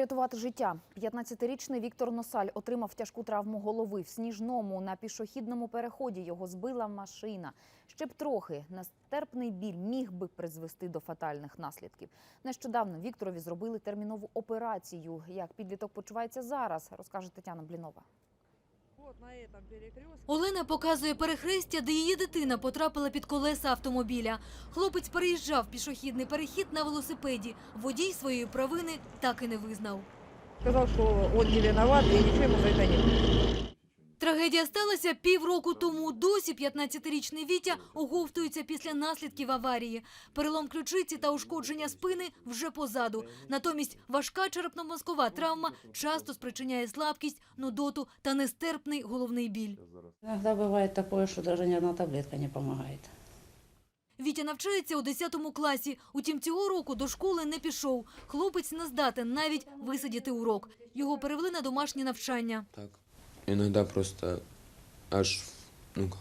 врятувати життя. 15-річний Віктор Носаль отримав тяжку травму голови в сніжному на пішохідному переході. Його збила машина. Ще б трохи нестерпний біль міг би призвести до фатальних наслідків. Нещодавно Вікторові зробили термінову операцію. Як підліток почувається зараз, розкаже Тетяна Блінова. Олена показує перехрестя, де її дитина потрапила під колеса автомобіля. Хлопець переїжджав пішохідний перехід на велосипеді. Водій своєї провини так і не визнав. Сказав, що він не виноват і нічого йому за це не будет. Трагедія сталася півроку тому. Досі 15-річний Вітя оговтується після наслідків аварії. Перелом ключиці та ушкодження спини вже позаду. Натомість важка черепно-мозкова травма часто спричиняє слабкість, нудоту та нестерпний головний біль. Иногда бывает такое, что даже ни одна таблетка не помогает. Вітя навчається у 10 класі. Утім, цього року до школи не пішов. Хлопець не здатен навіть висидіти урок. Його перевели на домашнє навчання. Так. Иногда просто аж, ну как,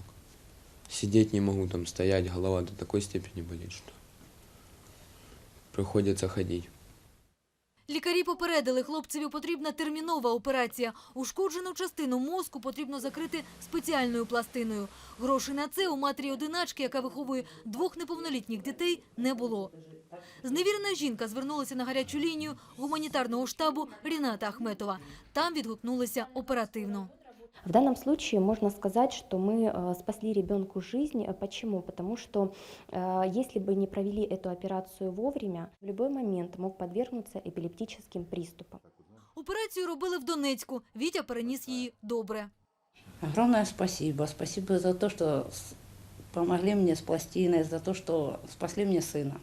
сидеть не могу, там стоять, голова до такой степени болит, что приходится ходить. Лікарі попередили, хлопцеві потрібна термінова операція. Ушкоджену частину мозку потрібно закрити спеціальною пластиною. Грошей на це у матері одиначки, яка виховує двох неповнолітніх дітей, не було. Зневірена жінка звернулася на гарячу лінію гуманітарного штабу Ріната Ахметова. Там відгукнулися оперативно. В данном случае можно сказать, что мы э, спасли ребенку жизнь. Э, Почему? Потому что э, если бы не провели эту операцию вовремя, в любой момент мог подвергнуться эпилептическим приступам. Операцію робили в Донецьку. Вітя переніс її добре. Огромное спасибо. Спасибо за то, что с- помогли мне с пластиной, за то, что спасли мне сына.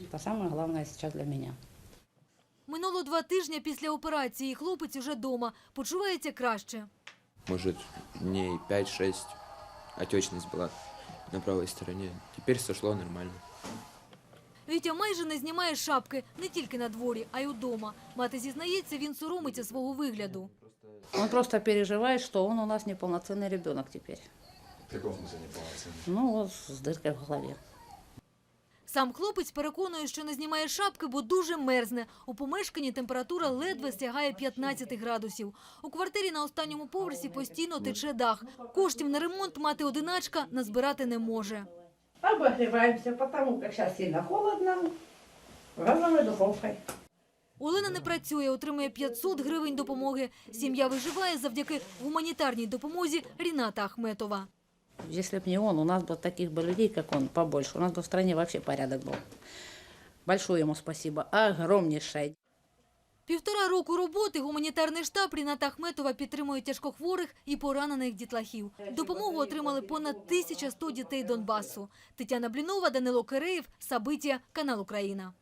Это самое главное сейчас для меня. Минуло два тижні після операції. Хлопець уже дома. Почувається краще. Может, дней 5-6 отечность была на правой стороне. Теперь сошло нормально. Вітя майже не знімає шапки не тільки на дворі, а й удома. Мати зізнається, він соромиться свого вигляду. Он просто переживает, что он у нас неполноценный ребенок теперь. В каком смысле неполноценный? Ну вот с дыркой в голове. Сам хлопець переконує, що не знімає шапки, бо дуже мерзне. У помешканні температура ледве сягає 15 градусів. У квартирі на останньому поверсі постійно тече дах. Коштів на ремонт мати одиначка назбирати не може. Обогреваемся, потому как сейчас сильно холодно. Газовой духовкой. Олена не працює, отримує 500 гривень допомоги. Сім'я виживає завдяки гуманітарній допомозі Ріната Ахметова. Если бы не он, у нас бы таких бы людей, как он, побольше. У нас бы в стране вообще порядок был. Большое ему спасибо. Огромнейшее. Півтора року роботи гуманітарний штаб Ріната Ахметова підтримує тяжкохворих і поранених дітлахів. Допомогу отримали понад 1100 дітей Донбасу. Тетяна Блінова, Данило Киреєв, Сабиття, канал Україна.